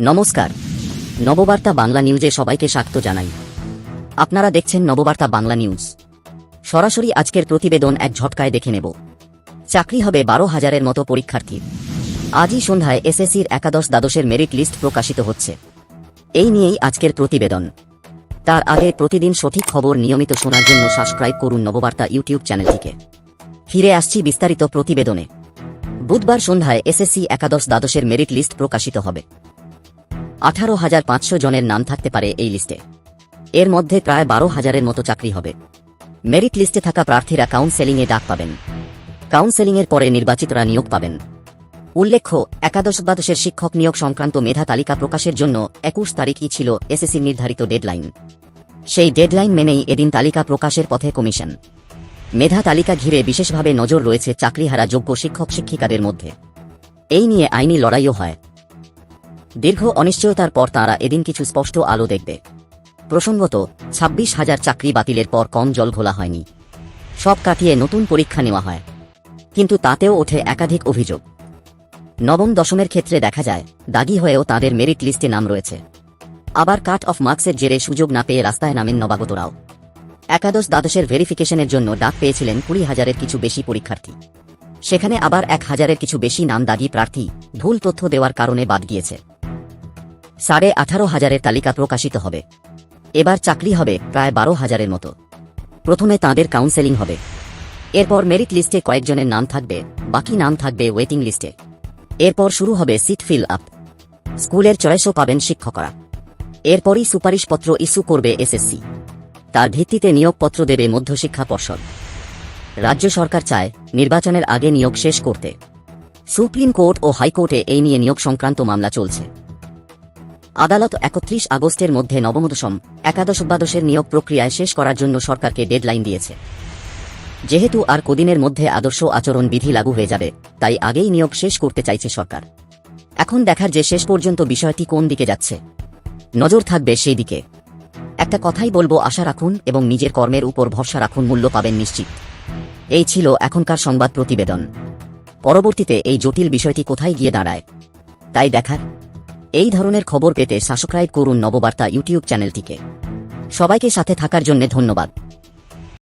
নমস্কার। নববার্তা বাংলা নিউজে সবাইকে স্বাগত জানাই। আপনারা দেখছেন নববার্তা বাংলা নিউজ। সরাসরি আজকের প্রতিবেদন এক ঝটকায় দেখে নেব। চাকরি হবে বারো হাজারের মতো পরীক্ষার্থীর আজই সন্ধ্যায় এসএসসির একাদশ দ্বাদশের মেরিট লিস্ট প্রকাশিত হচ্ছে। এই নিয়েই আজকের প্রতিবেদন। তার আগে প্রতিদিন সঠিক খবর নিয়মিত শোনার জন্য সাবস্ক্রাইব করুন নববার্তা ইউটিউব চ্যানেলটিকে। ফিরে আসছি বিস্তারিত প্রতিবেদনে। বুধবার সন্ধ্যায় এসএসসি একাদশ দ্বাদশের মেরিট লিস্ট প্রকাশিত হবে। আঠারো হাজার পাঁচশো জনের নাম থাকতে পারে এই লিস্টে। এর মধ্যে প্রায় বারো হাজারের মতো চাকরি হবে। মেরিট লিস্টে থাকা প্রার্থীরা কাউন্সেলিংয়ে ডাক পাবেন। কাউন্সেলিংয়ের পরে নির্বাচিতরা নিয়োগ পাবেন। উল্লেখ্য একাদশ দ্বাদশের শিক্ষক নিয়োগ সংক্রান্ত মেধা তালিকা প্রকাশের জন্য একুশ তারিখই ছিল এসএসসির নির্ধারিত ডেডলাইন। সেই ডেডলাইন মেনেই এদিন তালিকা প্রকাশের পথে কমিশন। মেধা তালিকা ঘিরে বিশেষভাবে নজর রয়েছে চাকরিহারা যোগ্য শিক্ষক শিক্ষিকাদের মধ্যে। এই নিয়ে আইনি লড়াইও হয়। দীর্ঘ অনিশ্চয়তার পর তাঁরা এদিন কিছু স্পষ্ট আলো দেখবে। প্রসঙ্গত, ছাব্বিশ হাজার চাকরি বাতিলের পর কম জল ঘোলা হয়নি। সব কাটিয়ে নতুন পরীক্ষা নেওয়া হয়। কিন্তু তাতেও ওঠে একাধিক অভিযোগ। নবম দশমের ক্ষেত্রে দেখা যায়, দাগি হয়েও তাদের মেরিট লিস্টে নাম রয়েছে। আবার কাট অফ মার্কসের জেরে সুযোগ না পেয়ে রাস্তায় নামেন নবাগতরাও। একাদশ দ্বাদশের ভেরিফিকেশনের জন্য ডাক পেয়েছিলেন কুড়ি হাজারের কিছু বেশি পরীক্ষার্থী। সেখানে আবার এক হাজারের কিছু বেশি নাম দাগি প্রার্থী ভুল তথ্য দেওয়ার কারণে বাদ গিয়েছে। সাড়ে আঠারো হাজারের তালিকা প্রকাশিত হবে। এবার চাকরি হবে প্রায় বারো হাজারের মতো। প্রথমে তাঁদের কাউন্সেলিং হবে। এরপর মেরিট লিস্টে কয়েকজনের নাম থাকবে, বাকি নাম থাকবে ওয়েটিং লিস্টে। এরপর শুরু হবে সিট ফিল আপ। স্কুলের চয়েসও পাবেন শিক্ষকরা। এরপরই সুপারিশপত্র ইস্যু করবে এসএসসি। তার ভিত্তিতে নিয়োগপত্র দেবে মধ্যশিক্ষা পর্ষদ। রাজ্য সরকার চায় নির্বাচনের আগে নিয়োগ শেষ করতে। সুপ্রিম কোর্ট ও হাইকোর্টে এই নিয়ে নিয়োগ সংক্রান্ত মামলা চলছে। আদালত একত্রিশ আগস্টের মধ্যে নবম দশম একাদশ দ্বাদশের নিয়োগ প্রক্রিয়ায় শেষ করার জন্য সরকারকে ডেডলাইন দিয়েছে। যেহেতু আর কদিনের মধ্যে আদর্শ আচরণ বিধি লাগু হয়ে যাবে, তাই আগেই নিয়োগ শেষ করতে চাইছে সরকার। এখন দেখার যে শেষ পর্যন্ত বিষয়টি কোন দিকে যাচ্ছে। নজর থাকবে সেই দিকে। একটা কথাই বলব, আশা রাখুন এবং নিজের কর্মের উপর ভরসা রাখুন, মূল্য পাবেন নিশ্চিত। এই ছিল এখনকার সংবাদ প্রতিবেদন। পরবর্তীতে এই জটিল বিষয়টি কোথায় গিয়ে দাঁড়ায়, তাই দেখার এই ধরনের খবর পেতে সাবস্ক্রাইব করুন নববার্তা ইউটিউব চ্যানেলটিকে। সবাইকে সাথে থাকার জন্য ধন্যবাদ।